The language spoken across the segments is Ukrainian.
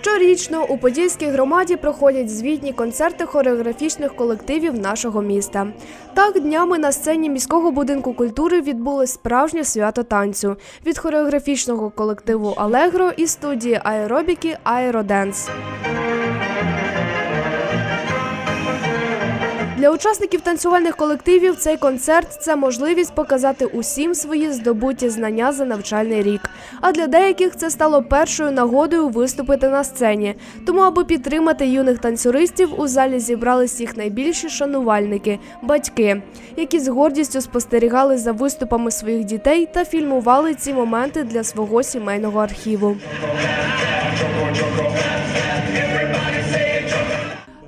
Щорічно у Подільській громаді проходять звітні концерти хореографічних колективів нашого міста. Так, днями на сцені міського будинку культури відбулось справжнє свято танцю від хореографічного колективу Алегро і студії аеробіки Аероденс. Для учасників танцювальних колективів цей концерт це можливість показати усім свої здобуті знання за навчальний рік. А для деяких це стало першою нагодою виступити на сцені. Тому, аби підтримати юних танцюристів, у залі зібрались їх найбільші шанувальники батьки, які з гордістю спостерігали за виступами своїх дітей та фільмували ці моменти для свого сімейного архіву.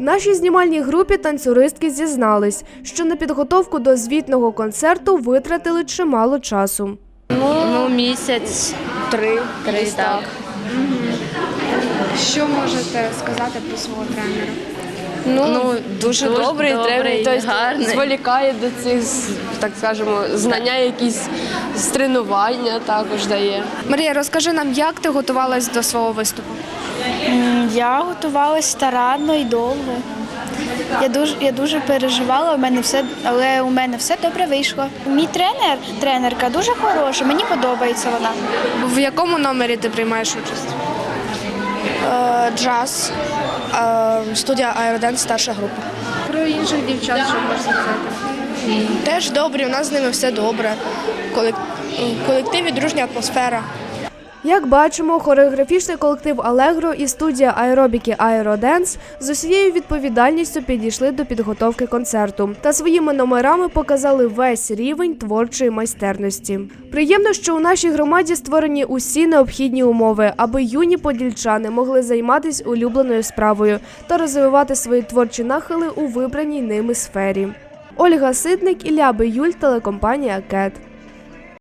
Нашій знімальній групі танцюристки зізнались, що на підготовку до звітного концерту витратили чимало часу. Ну, місяць. Три, Три, так. Що можете сказати про свого тренера? Ну, Ну, дуже, дуже добрий, добрий, тренер, тобто гарний. зволікає до цих, так скажемо, знання якісь з тренування також дає. Марія, розкажи нам, як ти готувалась до свого виступу? Я готувалася старанно і довго. Я дуже, я дуже переживала, у мене все, але у мене все добре вийшло. Мій тренер, тренерка дуже хороша, мені подобається вона. В якому номері ти приймаєш участь? Е, джаз, е, студія Аероденс, старша група. Про інших дівчат, що можна сказати? Теж добрі, у нас з ними все добре. Колек- В колективі дружня атмосфера. Як бачимо, хореографічний колектив Алегро і студія аеробіки Аероденс з усією відповідальністю підійшли до підготовки концерту та своїми номерами показали весь рівень творчої майстерності. Приємно, що у нашій громаді створені усі необхідні умови, аби юні подільчани могли займатися улюбленою справою та розвивати свої творчі нахили у вибраній ними сфері. Ольга Ситник, Ілля Биюль, телекомпанія Кет.